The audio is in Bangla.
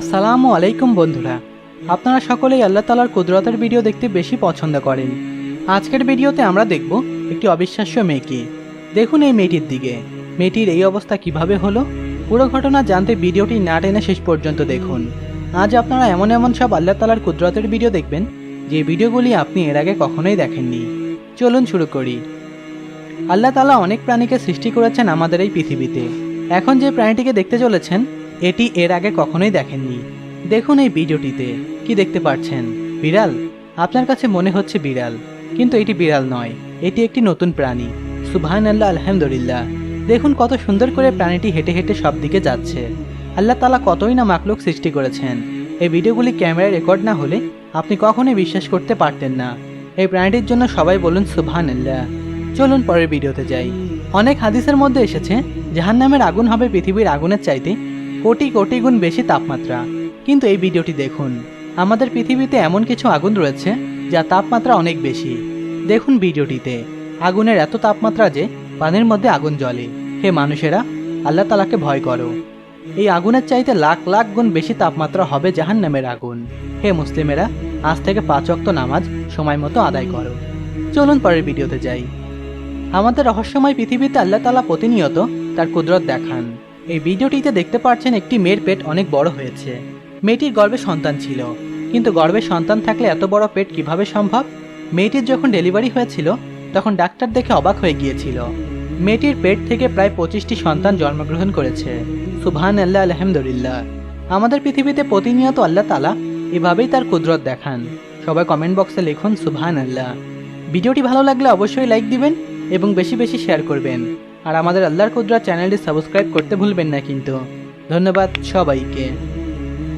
আসসালামু আলাইকুম বন্ধুরা। আপনারা সকলেই আল্লাহ তালার কুদরতের ভিডিও দেখতে বেশি পছন্দ করেন। আজকের ভিডিওতে আমরা দেখব একটি অবিশ্বাস্য মেয়েকে। দেখুন এই মেয়েটির দিকে। মেয়েটির এই অবস্থা কীভাবে হলো? পুরো ঘটনা জানতে ভিডিওটি না টেনে শেষ পর্যন্ত দেখুন। আজ আপনারা এমন এমন সব আল্লাহ তালার কুদরতের ভিডিও দেখবেন, যে ভিডিওগুলি আপনি এর আগে কখনোই দেখেননি। চলুন শুরু করি। আল্লাহ তালা অনেক প্রাণীকে সৃষ্টি করেছেন আমাদের এই পৃথিবীতে। এখন যে প্রাণীটিকে দেখতে চলেছেন এটি এর আগে কখনোই দেখেননি। দেখুন এই ভিডিওটিতে। কি দেখতে পাচ্ছেন বিড়াল? আপনার কাছে মনে হচ্ছে বিড়াল, কিন্তু এটি বিড়াল নয়। এটি একটি নতুন প্রাণী। সুবহান আল্লাহ আলহামদুলিল্লাহ। দেখুন কত সুন্দর করে প্রাণীটি হেঁটে হেঁটে সব দিকে যাচ্ছে। আল্লাহ তালা কতই না মাকলুক সৃষ্টি করেছেন। এই ভিডিওগুলি ক্যামেরায় রেকর্ড না হলে আপনি কখনোই বিশ্বাস করতে পারতেন না। এই প্রাণীটির জন্য সবাই বলুন সুবহান আল্লাহ চলুন পরের ভিডিওতে যাই। অনেক হাদিসের মধ্যে এসেছে, জাহান্নামের আগুন হবে পৃথিবীর আগুনের চাইতে কোটি কোটি গুণ বেশি তাপমাত্রা। কিন্তু এই ভিডিওটি দেখুন। আমাদের পৃথিবীতে এমন কিছু আগুন রয়েছে, যা তাপমাত্রা অনেক বেশি। দেখুন ভিডিওটিতে, আগুনের এত তাপমাত্রা যে পানির মধ্যে আগুন জ্বলে। হে মানুষেরা, আল্লাহ তালাকে ভয় করো। এই আগুনের চাইতে লাখ লাখ গুণ বেশি তাপমাত্রা হবে জাহান্নামের আগুন। হে মুসলিমেরা, আজ থেকে পাঁচ অক্ত নামাজ সময় মতো আদায় করো। চলুন পরের ভিডিওতে যাই। আমাদের রহস্যময় পৃথিবীতে আল্লাহ তালা প্রতিনিয়ত তার কুদরত দেখান। এই ভিডিওটিতে দেখতে পাচ্ছেন একটি মেয়ের পেট অনেক বড় হয়েছে। মেয়েটির গর্ভে সন্তান ছিল। কিন্তু গর্ভে সন্তান থাকলে এত বড় পেট কীভাবে সম্ভব? মেয়েটির যখন ডেলিভারি হয়েছিল, তখন ডাক্তার দেখে অবাক হয়ে গিয়েছিল। মেয়েটির পেট থেকে প্রায় পঁচিশটি সন্তান জন্মগ্রহণ করেছে। সুবহান আল্লাহ আলহামদুলিল্লাহ। আমাদের পৃথিবীতে প্রতিনিয়ত আল্লাহ তালা এভাবেই তার কুদরত দেখান। সবাই কমেন্ট বক্সে লিখুন সুবহান আল্লাহ ভিডিওটি ভালো লাগলে অবশ্যই লাইক দিবেন এবং বেশি বেশি শেয়ার করবেন। আর আমাদের আল্লাহর কুদরা চ্যানেলটি সাবস্ক্রাইব করতে ভুলবেন না কিন্তু। ধন্যবাদ সবাইকে।